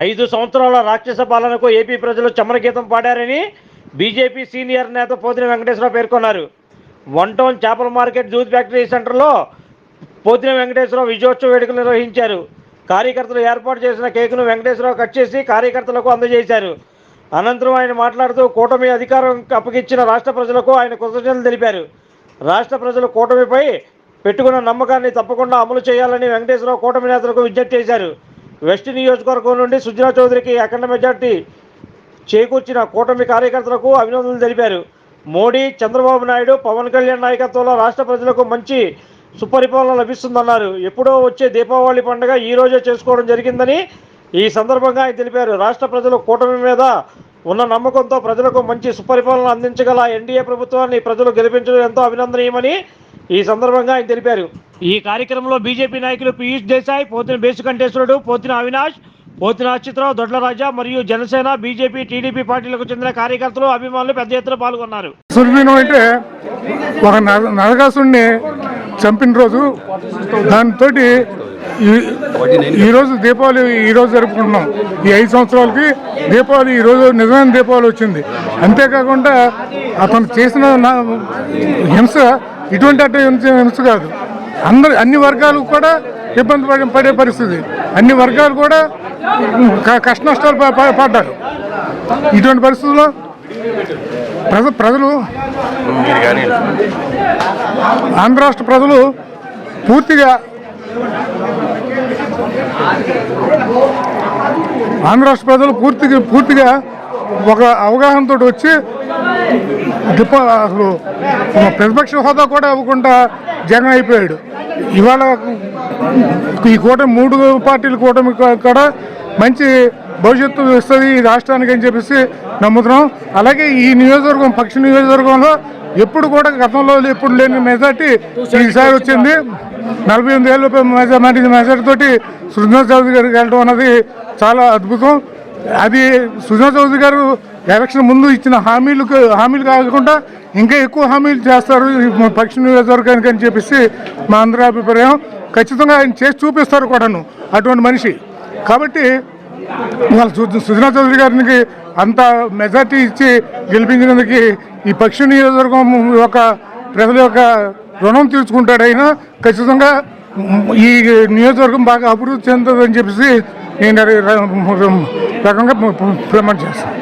ఐదు సంవత్సరాల రాక్షస పాలనకు ఏపీ ప్రజలు చమరగీతం పాడారని బీజేపీ సీనియర్ నేత పోతిన వెంకటేశ్వరరావు పేర్కొన్నారు. వన్ టౌన్ చేపల మార్కెట్ జూత్ ఫ్యాక్టరీ సెంటర్లో పోతిన వెంకటేశ్వరరావు విజయోత్సవ వేడుకలు నిర్వహించారు. కార్యకర్తలు ఏర్పాటు చేసిన కేకును వెంకటేశ్వరరావు కట్ చేసి కార్యకర్తలకు అందజేశారు. అనంతరం ఆయన మాట్లాడుతూ కూటమి అధికారం అప్పగించిన రాష్ట్ర ప్రజలకు ఆయన కృతజ్ఞతలు తెలిపారు. రాష్ట్ర ప్రజలు కూటమిపై పెట్టుకున్న నమ్మకాన్ని తప్పకుండా అమలు చేయాలని వెంకటేశ్వరరావు కూటమి నేతలకు విజ్ఞప్తి చేశారు. వెస్ట్ నియోజకవర్గం నుండి సుజనా చౌదరికి అఖండ మెజార్టీ చేకూర్చిన కూటమి కార్యకర్తలకు అభినందనలు తెలిపారు. మోడీ చంద్రబాబు నాయుడు పవన్ కళ్యాణ్ నాయకత్వంలో రాష్ట్ర ప్రజలకు మంచి సుపరిపాలన లభిస్తుందన్నారు. ఎప్పుడో వచ్చే దీపావళి పండుగ ఈ రోజే చేసుకోవడం జరిగిందని ఈ సందర్భంగా ఆయన తెలిపారు. రాష్ట్ర ప్రజలు కూటమి మీద ఉన్న నమ్మకంతో ప్రజలకు మంచి సుపరిపాలన అందించగల ఎన్డీఏ ప్రభుత్వాన్ని ప్రజలు గెలిపించడం ఎంతో అభినందనీయమని ఈ సందర్భంగా ఆయన తెలిపారు. ఈ కార్యక్రమంలో బీజేపీ నాయకులు పీయూష్ దేశాయ్ పోతిన బేసుకంఠేశ్వరుడు పోతిన అవినాష్ పోతిన అచ్యుతరావు దొడ్ల రాజా మరియు జనసేన బీజేపీ టీడీపీ పార్టీలకు చెందిన కార్యకర్తలు అభిమానులు పెద్ద ఎత్తున పాల్గొన్నారు. అంటే ఒక నర చంపిన రోజు దాంతో ఈరోజు దీపావళి ఈరోజు జరుపుకుంటున్నాం. ఈ ఐదు సంవత్సరాలకి దీపావళి ఈరోజు నిజమైన దీపావళి వచ్చింది. అంతేకాకుండా అతను చేసిన హింస ఇటువంటి అటు హింస హింస కాదు. అందరు అన్ని వర్గాలు కూడా ఇబ్బంది పడే పడే పరిస్థితి. అన్ని వర్గాలు కూడా కష్ట నష్టాలు పడ్డారు. ఇటువంటి పరిస్థితుల్లో ప్రజ ప్రజలు ఆంధ్ర రాష్ట్ర ప్రజలు పూర్తిగా ఆంధ్ర రాష్ట్ర ప్రజలు పూర్తిగా పూర్తిగా ఒక అవగాహనతో వచ్చి అసలు ప్రతిపక్ష హోదా కూడా ఇవ్వకుండా జగన్ అయిపోయాడు. ఇవాళ ఈ కూటమి మూడు పార్టీల కూటమి కూడా మంచి భవిష్యత్తు ఇస్తుంది ఈ రాష్ట్రానికి అని చెప్పేసి నమ్ముతున్నాం. అలాగే ఈ నియోజకవర్గం పక్ష నియోజకవర్గంలో ఎప్పుడు కూడా గతంలో ఎప్పుడు లేని మెజార్టీ ఈసారి వచ్చింది. నలభై ఎనిమిది ఏళ్ళ మెజార్టీ మెజార్టీ తోటి సుజనా చౌదరి గారికి వెళ్ళడం అన్నది చాలా అద్భుతం. అది సుజనా చౌదరి గారు ఎలక్షన్ ముందు ఇచ్చిన హామీలు హామీలు కాకుండా ఇంకా ఎక్కువ హామీలు చేస్తారు ఈ పక్షి నియోజకవర్గానికి అని చెప్పేసి మా అందరి అభిప్రాయం. ఖచ్చితంగా ఆయన చేసి చూపిస్తారు కూడాను అటువంటి మనిషి. కాబట్టి వాళ్ళ సు- సుజనా చౌదరి గారికి అంత మెజార్టీ ఇచ్చి గెలిపించినందుకు ఈ పక్షి నియోజకవర్గం యొక్క ప్రజల యొక్క రుణం తీర్చుకుంటాడు అయినా ఖచ్చితంగా ఈ నియోజకవర్గం బాగా అభివృద్ధి చెందుతుందని చెప్పేసి నేను రకంగా ప్రమాణం చేస్తాను.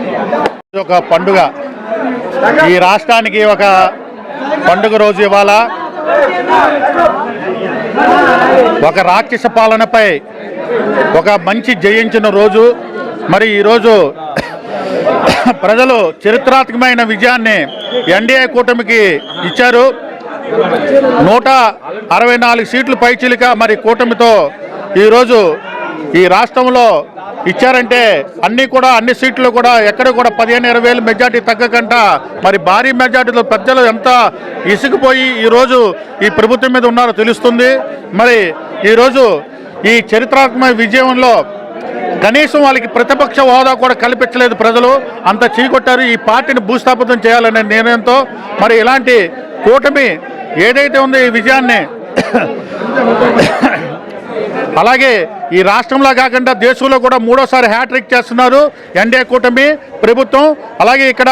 ఒక పండుగ. ఈ రాష్ట్రానికి ఒక పండుగ రోజు ఇవాళ. ఒక రాక్షస పాలనపై ఒక మంచి జయించిన రోజు. మరి ఈరోజు ప్రజలు చరిత్రాత్మకమైన విజయాన్ని ఎన్డీఏ కూటమికి ఇచ్చారు. నూట అరవై నాలుగు సీట్లు పైచిలిక మరి కూటమితో ఈరోజు ఈ రాష్ట్రంలో ఇచ్చారంటే అన్ని కూడా అన్ని సీట్లు కూడా ఎక్కడ కూడా పదిహేను ఇరవై వేలు మెజార్టీ తగ్గకుండా మరి భారీ మెజార్టీలో ప్రజలు ఎంత ఇసుకుపోయి ఈరోజు ఈ ప్రభుత్వం మీద ఉన్నారో తెలుస్తుంది. మరి ఈరోజు ఈ చరిత్రాత్మక విజయంలో కనీసం వాళ్ళకి ప్రతిపక్ష హోదా కూడా కల్పించలేదు ప్రజలు. అంత చీకొట్టారు. ఈ పార్టీని భూస్థాపితం చేయాలనే నిర్ణయంతో మరి ఇలాంటి కూటమి ఏదైతే ఉందో ఈ విజయాన్ని అలాగే ఈ రాష్ట్రంలో కాకుండా దేశంలో కూడా మూడోసారి హ్యాట్రిక్ చేస్తున్నారు ఎన్డీఏ కూటమి ప్రభుత్వం. అలాగే ఇక్కడ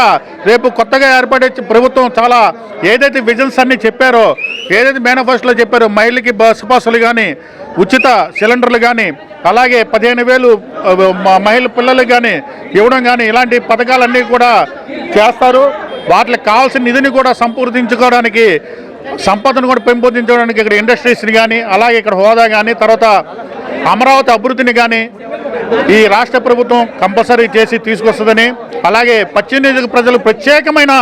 రేపు కొత్తగా ఏర్పడే ప్రభుత్వం చాలా ఏదైతే విజన్స్ అన్ని చెప్పారో ఏదైతే మేనిఫెస్టోలో చెప్పారో మహిళకి బస్సు పాసులు కానీ ఉచిత సిలిండర్లు కానీ అలాగే పదిహేను వేలు మహిళ పిల్లలకు కానీ ఇవ్వడం కానీ ఇలాంటి పథకాలన్నీ కూడా చేస్తారు. వాటికి కావాల్సిన నిధిని కూడా సంపూర్తించుకోవడానికి సంపదను కూడా పెంపొందించడానికి ఇక్కడ ఇండస్ట్రీస్ని కానీ అలాగే ఇక్కడ హోదా కానీ తర్వాత అమరావతి అభివృద్ధిని కానీ ఈ రాష్ట్ర ప్రభుత్వం కంపల్సరీ చేసి తీసుకొస్తుందని అలాగే పశ్చిమ ప్రజలు ప్రత్యేకమైన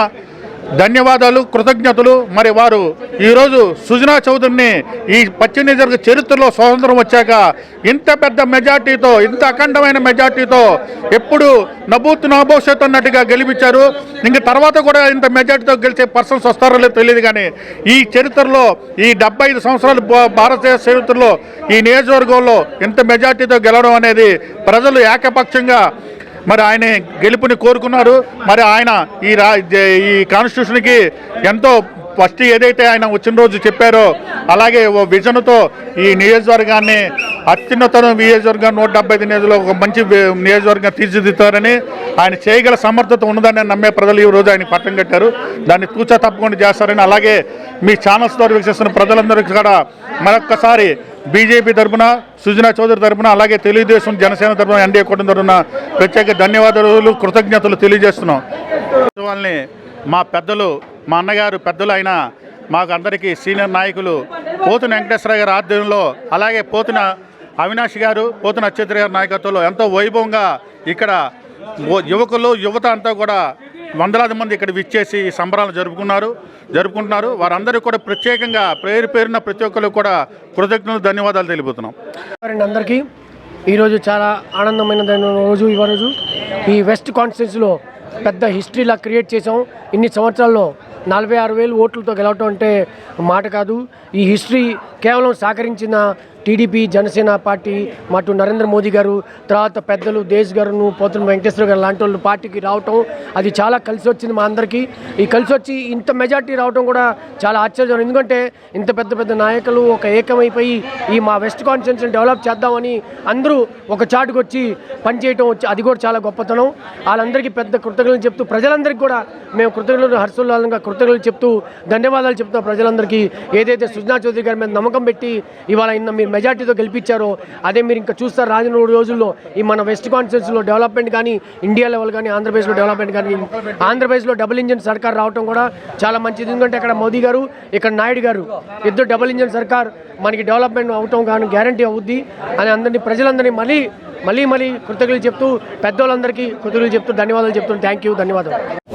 ధన్యవాదాలు కృతజ్ఞతలు. మరి వారు ఈరోజు సుజనా చౌదరిని ఈ పశ్చిమ నియోజకవర్గ చరిత్రలో స్వాతంత్రం వచ్చాక ఇంత పెద్ద మెజార్టీతో ఇంత అఖండమైన మెజార్టీతో ఎప్పుడు నభూత్ నభవిష్యత్ అన్నట్టుగా గెలిపించారు. ఇంక తర్వాత కూడా ఇంత మెజార్టీతో గెలిచే పర్సన్స్ వస్తారో లేదో తెలియదు కానీ ఈ చరిత్రలో ఈ డెబ్బై ఐదు భా- భారతదేశ చరిత్రలో ఈ నియోజకవర్గంలో ఇంత మెజార్టీతో గెలవడం అనేది ప్రజలు ఏకపక్షంగా మరి ఆయన గెలుపుని కోరుకున్నారు. మరి ఆయన ఈ రా ఈ కాన్స్టిట్యూషన్కి ఎంతో ఫస్ట్ ఏదైతే ఆయన వచ్చిన రోజు చెప్పారో అలాగే ఓ విజన్తో ఈ నియోజకవర్గాన్ని అత్యున్నత నియోజకవర్గం నూట డెబ్బై ఐదు ఒక మంచి నియోజకవర్గం తీర్చిదిద్దుతారని ఆయన చేయగల సమర్థత ఉన్నదని నమ్మే ప్రజలు ఈ రోజు ఆయన పట్టం కట్టారు. దాన్ని తూచా తప్పకుండా చేస్తారని అలాగే మీ ఛానల్స్ ద్వారా వీక్షిస్తున్న ప్రజలందరికీ కూడా మరొక్కసారి బీజేపీ తరఫున సుజనా చౌదరి తరఫున అలాగే తెలుగుదేశం జనసేన తరఫున ఎన్డీఏ కూటమి తరఫున ప్రత్యేక ధన్యవాదాలు కృతజ్ఞతలు తెలియజేస్తున్నాం. వాళ్ళని మా పెద్దలు మా అన్నగారు పెద్దలు అయిన మాకు అందరికీ సీనియర్ నాయకులు పోతున వెంకటేశ్వర గారి ఆధ్వర్యంలో అలాగే పోతున అవినాష్ గారు పోతున అచ్యుత్ గారి నాయకత్వంలో ఎంతో వైభవంగా ఇక్కడ యువకులు యువత అంతా కూడా వందలాది మంది ఇక్కడ విచ్చేసి సంబరాలు జరుపుకున్నారు జరుపుకుంటున్నారు. వారందరూ కూడా ప్రత్యేకంగా పేరు పేరున ప్రతి ఒక్కరు కూడా కృతజ్ఞతలు ధన్యవాదాలు తెలుపుతున్నాం. అందరికీ. ఈరోజు చాలా ఆనందమైన రోజు ఈ రోజు. ఈ వెస్ట్ కాన్స్టిట్యూన్సీలో పెద్ద హిస్టరీలా క్రియేట్ చేసాం ఇన్ని సంవత్సరాల్లో నలభై ఆరు వేలు ఓట్లతో గెలవటం అంటే మాట కాదు. ఈ హిస్టరీ కేవలం సహకరించిన టీడీపీ జనసేన పార్టీ మటు నరేంద్ర మోదీ గారు తర్వాత పెద్దలు దేశ్ గారును పోతున్న వెంకటేశ్వర గారు లాంటి వాళ్ళు పార్టీకి రావటం అది చాలా కలిసి వచ్చింది మా అందరికీ. ఈ కలిసి వచ్చి ఇంత మెజార్టీ రావటం కూడా చాలా ఆశ్చర్యం ఎందుకంటే ఇంత పెద్ద పెద్ద నాయకులు ఒక ఏకమైపోయి ఈ మా వెస్ట్ కాన్స్టిట్యూన్సీని డెవలప్ చేద్దామని అందరూ ఒక చాటుకు వచ్చి పనిచేయటం వచ్చి అది కూడా చాలా గొప్పతనం. వాళ్ళందరికీ పెద్ద కృతజ్ఞతలు చెప్తూ ప్రజలందరికీ కూడా మేము కృతజ్ఞతలు హర్షోల్లాసంగా కృతజ్ఞతలు చెప్తూ ధన్యవాదాలు చెప్తాం ప్రజలందరికీ. ఏదైతే సుజనా చౌదరి గారి మీద నమ్మకం పెట్టి ఇవాళ ఇన్న మీరు మెజార్టీతో గెలిపించారో అదే మీరు ఇంకా చూస్తారు రానున్న రోజుల్లో ఈ మన వెస్ట్ కాన్స్టిట్యూన్సీలో డెవలప్మెంట్ కానీ ఇండియా లెవెల్ కానీ ఆంధ్రప్రదేశ్లో డెవలప్మెంట్ కానీ ఆంధ్రప్రదేశ్లో డబుల్ ఇంజిన్ సర్కార్ రావడం కూడా చాలా మంచిది. ఎందుకంటే అక్కడ మోదీ గారు ఇక్కడ నాయుడు గారు ఇద్దరు డబుల్ ఇంజిన్ సర్కార్ మనకి డెవలప్మెంట్ అవటం కానీ గ్యారంటీ అవుద్ది. అని అందరినీ ప్రజలందరినీ మళ్ళీ మళ్ళీ మళ్ళీ కృతజ్ఞతలు చెప్తూ పెద్దోళ్ళందరికీ కృతజ్ఞతలు చెప్తూ ధన్యవాదాలు చెప్తూ థ్యాంక్ యూ ధన్యవాదాలు.